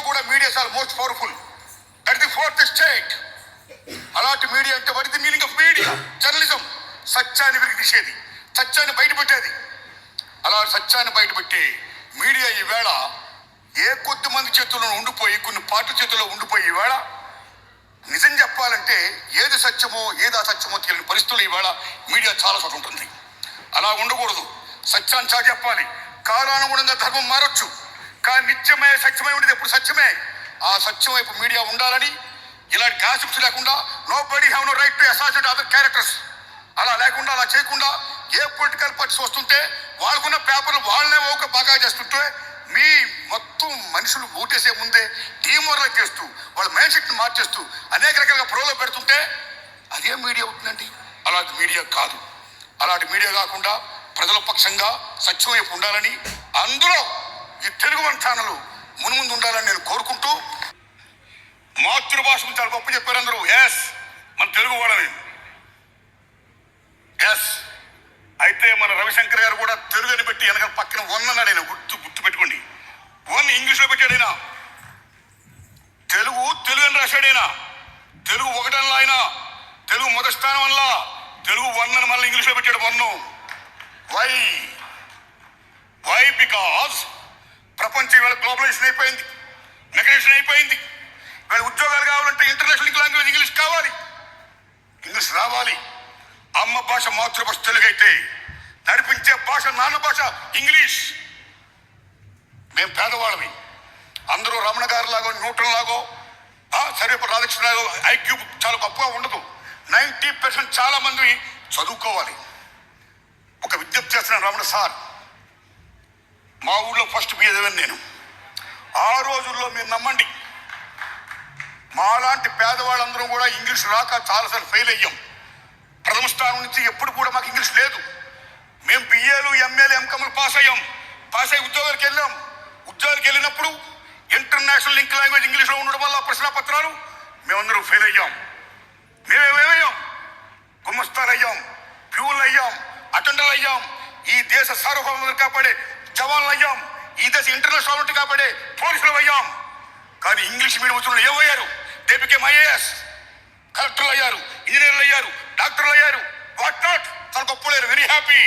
కూడా మీడియా చాలా most powerful that the fourth state అలాంటి మీడియా అంటే వరి the meaning of media journalism సత్యాన్ని విరిగిసేది సత్యాన్ని బయటపెట్టేది. అలా సత్యాన్ని బయటపెట్టి మీడియా ఈవేళ ఏ కొద్ది మంది చేతుల్లో ఉండిపోయి కొన్ని పార్టీ చేతుల్లో ఉండిపోయి ఈవేళ నిజం చెప్పాలంటే ఏది సత్యమో ఏది అసత్యమో తెలియని పరిస్థితులు ఈవేళ మీడియా చాలా చోట ఉంటుంది. అలా ఉండకూడదు. సత్యాన్ని చా చెప్పాలి. కాలానుగుణంగా ధర్మం మారొచ్చు. కానీ నిత్యమే సత్యమై ఉండేది ఎప్పుడు సత్యమే? ఆ సత్యం వైపు మీడియా ఉండాలని ఇలాంటి గాసిప్స్ లేకుండా nobody have no right to assassinate other characters అలా లేకుండా అలా చేయకుండా ఏ పొలిటికల్ పార్టీస్ వస్తుంటే వాళ్ళకున్న పేపర్లు వాళ్ళనే ఒక బాగా చేస్తుంటే మీ మొత్తం మనుషులు ఓటేసే ముందే డీమోరలైజ్ చేస్తూ వాళ్ళ మైండ్ సెట్ని మార్చేస్తూ అనేక రకాలుగా ప్రోలో పెడుతుంటే అదే మీడియా అవుతుందండి. అలాంటి మీడియా కాదు. అలాంటి మీడియా కాకుండా ప్రజల పక్షంగా సత్యం వైపు ఉండాలని అందులో ఈ తెలుగు వన్ ఛానల్ మునుముందు ఉండాలని నేను కోరుకుంటూ మాతృభాష చాలా గొప్ప చెప్పారు అందరూ. ఎస్ మన తెలుగు వాళ్ళని ఎస్ అయితే మన రవిశంకర్ గారు కూడా తెలుగు అని పెట్టి వెనక పక్కన వన్ అన్నాడు ఆయన. గుర్తు గుర్తు పెట్టుకోండి. వన్ ఇంగ్లీష్లో పెట్టాడు ఆయన. తెలుగు తెలుగు అని రాశాడు ఆయన. తెలుగు ఒకటనలా ఆయన. తెలుగు మొదటి స్థానం వల్ల తెలుగు వన్ అని మళ్ళీ ఇంగ్లీష్లో పెట్టాడు వన్ వై వై బికాస్ ప్రపంచం ఇవాళ గ్లోబలైజేషన్ అయిపోయింది. మెకనైజేషన్ అయిపోయింది. ఇవాళ ఉద్యోగాలు కావాలంటే ఇంటర్నేషనల్ లాంగ్వేజ్ ఇంగ్లీష్ కావాలి. ఇంగ్లీష్ రావాలి. అమ్మ భాష మాతృభాష తెలుగు అయితే నడిపించే భాష నాన్న భాష ఇంగ్లీష్ మేము పేదవాళ్ళమి. అందరూ రమణ గారు లాగో న్యూటన్ లాగో ఆ, సర్వేపల్లి రాధాకృష్ణ లాగో ఐక్యూ చాలా గొప్పగా ఉండదు. నైంటీ పర్సెంట్ చాలా మంది చదువుకోవాలి. ఒక విజ్ఞప్తి చేస్తున్నాను రమణ సార్. మా ఊళ్ళో ఫస్ట్ బీదవని నేను. ఆ రోజుల్లో మీరు నమ్మండి. మాలాంటి పేదవాళ్ళందరూ కూడా ఇంగ్లీష్ రాక చాలాసార్లు ఫెయిల్ అయ్యాం. ప్రథమ స్థానం నుంచి ఎప్పుడు కూడా మాకు ఇంగ్లీష్ లేదు. మేము బిఏలు ఎంఏలు ఎంకమ్లు పాస్ అయ్యాం. పాస్ అయ్యి ఉద్యోగాలకు వెళ్ళాం. ఉద్యోగాలకు వెళ్ళినప్పుడు ఇంటర్నేషనల్ లింక్ లాంగ్వేజ్ ఇంగ్లీష్లో ఉండడం వల్ల ప్రశ్న పత్రాలు మేమందరం ఫెయిల్ అయ్యాం. మేమేమేమయ్యాం గుమస్తాలు అయ్యాం ప్యూల్ అయ్యాం అటెండర్లు అయ్యాం ఈ దేశ సార్వభౌమతను కాపాడే జవాన్లు అయ్యాం. ఈ దశ ఇంటర్నేషనల్ సాల్వెంట్ కాబడే పోలీసులు అయ్యాం. కానీ ఇంగ్లీష్ మీడియం వచ్చిన ఏమయ్యారు? దే బికేమ్ ఐఏఎస్ కలెక్టర్లు అయ్యారు ఇంజనీర్లు అయ్యారు డాక్టర్లు అయ్యారు. వాట్ నాట్ తన గొప్పలేరు వెరీ హ్యాపీ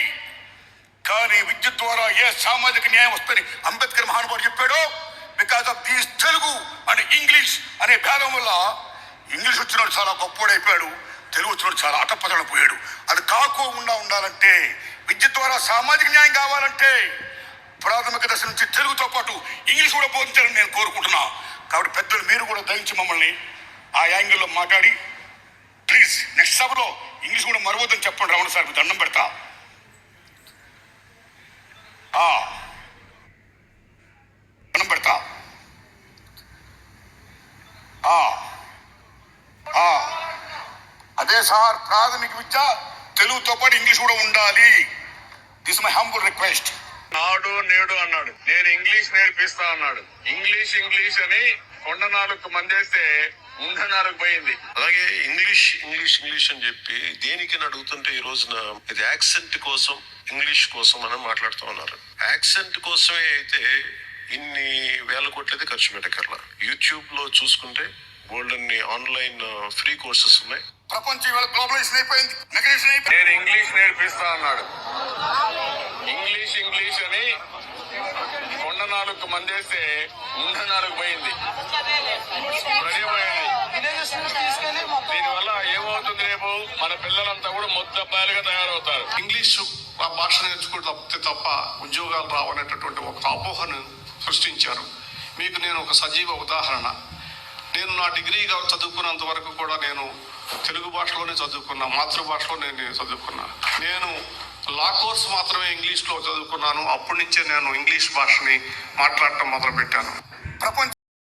కానీ విద్యుత్ ద్వారా ఏ సామాజిక న్యాయం వస్తుంది అంబేద్కర్ మహానుభావుడు చెప్పాడో. Because of these Telugu and English అనే భేదం వల్ల ఇంగ్లీష్ వచ్చినోడు చాలా గొప్పోడైపోయాడు తెలుగు వచ్చినోడు చాలా అటపదన పోయాడు అది కాకోకుండా ఉండాలంటే విద్యుత్ ద్వారా సామాజిక న్యాయం కావాలంటే ప్రాథమిక దశ నుంచి తెలుగుతో పాటు ఇంగ్లీష్ కూడా బోధించాలని నేను కోరుకుంటున్నా. కాబట్టి పెద్దలు మీరు కూడా దయించి మమ్మల్ని ఆ యాంగిల్లో మాట్లాడి ప్లీజ్ నెక్స్ట్ సభలో ఇంగ్లీష్ కూడా మరవద్దని చెప్పండి రమణ సార్ దండం పెడతా. దండం పెడతా. అదే సార్ ప్రాథమిక విద్య తెలుగుతో పాటు ఇంగ్లీష్ కూడా ఉండాలి. దిస్ మై హంబుల్ రిక్వెస్ట్ నాడు నేడు అన్నాడు. నేను ఇంగ్లీష్ నేర్పిస్తా అన్నాడు. ఇంగ్లీష్ ఇంగ్లీష్ అని కొండ నాలుగు మందేస్తే ఉండ నాలుగు పోయింది. అలాగే ఇంగ్లీష్ ఇంగ్లీష్ ఇంగ్లీష్ అని చెప్పి దేనికి అడుగుతుంటే ఈ రోజున ఇది యాక్సెంట్ కోసం ఇంగ్లీష్ కోసం అని మాట్లాడుతూ ఉన్నారు. యాక్సెంట్ కోసమే అయితే ఇన్ని వేల కోట్లయితే ఖర్చు పెట్టగల యూట్యూబ్లో చూసుకుంటే గోల్డ్ అన్ని ఆన్లైన్ ఫ్రీ కోర్సెస్ ఉన్నాయి. ప్రపంచం ఇవాళ గ్లోబలైజేషన్ అయిపోయింది. నేను ఇంగ్లీష్ నేర్పిస్తా అన్నాడు. ఇంగ్లీష్ ఇంగ్లీష్ అని కొండ నాలుగు మందేస్తే ఉండ నాలుగు పోయింది. దీనివల్ల ఏమవుతుంది రేపు? మన పిల్లలంతా కూడా ముద్దబ్బాయిలుగా తయారవుతారు. ఇంగ్లీష్ ఆ భాష నేర్చుకుంటే తప్పితే తప్ప ఉద్యోగాలు రావనేటటువంటి ఒక అపోహను సృష్టించారు. మీకు నేను ఒక సజీవ ఉదాహరణ. నేను నా డిగ్రీగా చదువుకున్నంత వరకు కూడా నేను తెలుగు భాషలోనే చదువుకున్నా మాతృభాషలో నేను చదువుకున్నా. నేను లా కోర్స్ మాత్రమే ఇంగ్లీష్లో చదువుకున్నాను. అప్పటి నుంచే నేను ఇంగ్లీష్ భాషని మాట్లాడటం మొదలుపెట్టాను. ప్రపంచ